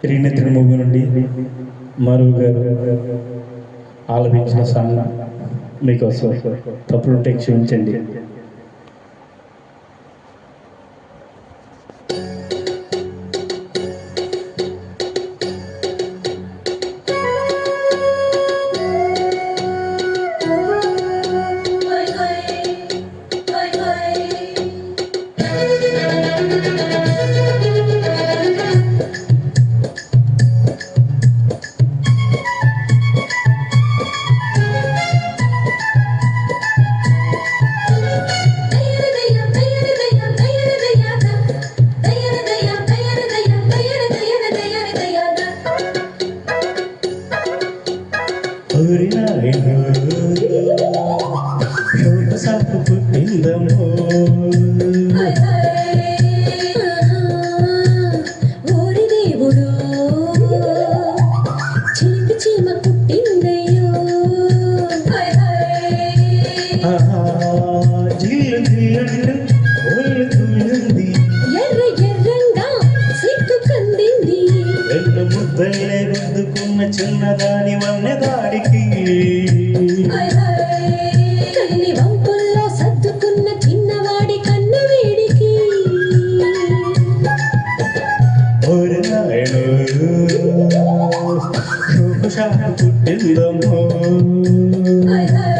Trinetra movie నుండి మరు గారు ఆలపించిన సాంగ్ మీకోసం తప్పులుంటే క్షమించండి. చీమ పుట్టిందయ్యో జిల్లు ఎర్ర ఎర్రంగా సిగ్గు కందింది రెండు చిన్నదాని వన్నె దాడికి Hãy subscribe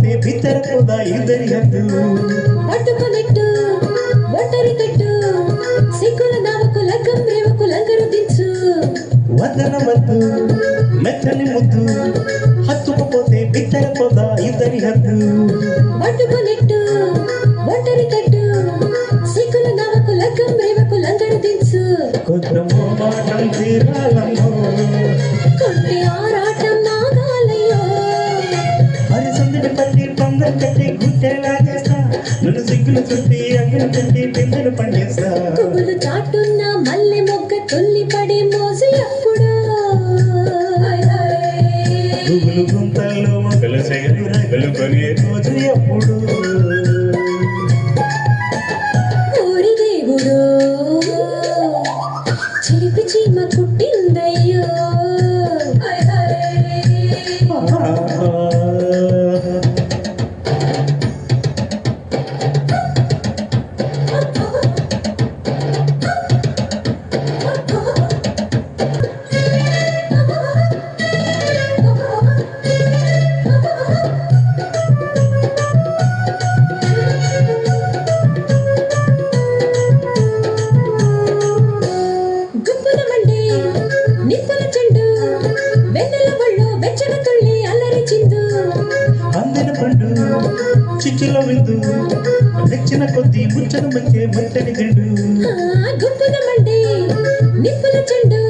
ఇద్దరి హద్దు పట్టుకునెట్టు ఒంటరి కట్టు సిగ్గుల నావకు లగ్గం రేవకు లంగరు దించు. వదన వద్దు మెత్తని ముద్దు హత్తుకుపోతే బిత్తర పోదా ఇద్దరి హద్దు పట్టుకునెట్టు ఒంటరి కట్టు సిగ్గుల నావకు లగ్గం రేవకు లంగరు దించు. కొత్త మోమాటం తీరాలమ్మో సిగ్గులు చుట్టి అగ్గులు చుట్టి పిందెలు పండిస్తా. పువ్వులు చాటున్న మల్లె మొగ్గ తొల్లి పడే మోజు ఎప్పుడు. గుగులు గుంతల్లో మొక్కలు సెగలు రగలు కొనే రోజు ఎప్పుడు. ఊరి దేవుడు. చిలిపి చీమ కుట్టిందయ్యో నిప్పుల చెండు వెన్నెల బళ్ళు వెచ్చన తుళ్ళి అల్లరి చిందు. అందిన పండు చిచ్చులో విందు నెచ్చిన కొద్దీ ముచ్చట మంచే ముచ్చని తిండు. ఆ, గుంపుల మండే నిప్పుల చెండు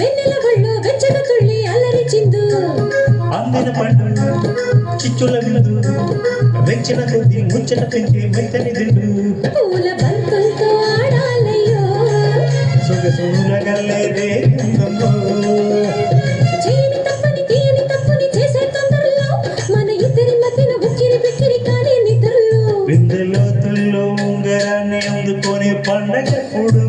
వెన్నెల బళ్ళు వెచ్చన తుళ్ళి అల్లరి చిందు. అందిన పండు చిచ్చుల విందు వెచ్చిన కొద్దీ ముచ్చట పెంచే మెత్తని తిండు. పూల నిద్రలో. విందెలో తుల్లో ఉంగరాన్ని అందుకొని పండగప్పుడు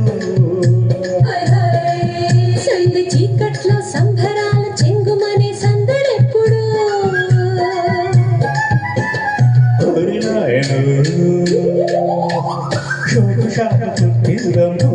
చీకట్లో సంభరాల చెంగుమనే సందడెప్పుడు ఓరి నాయను పుట్టిందమ్మో.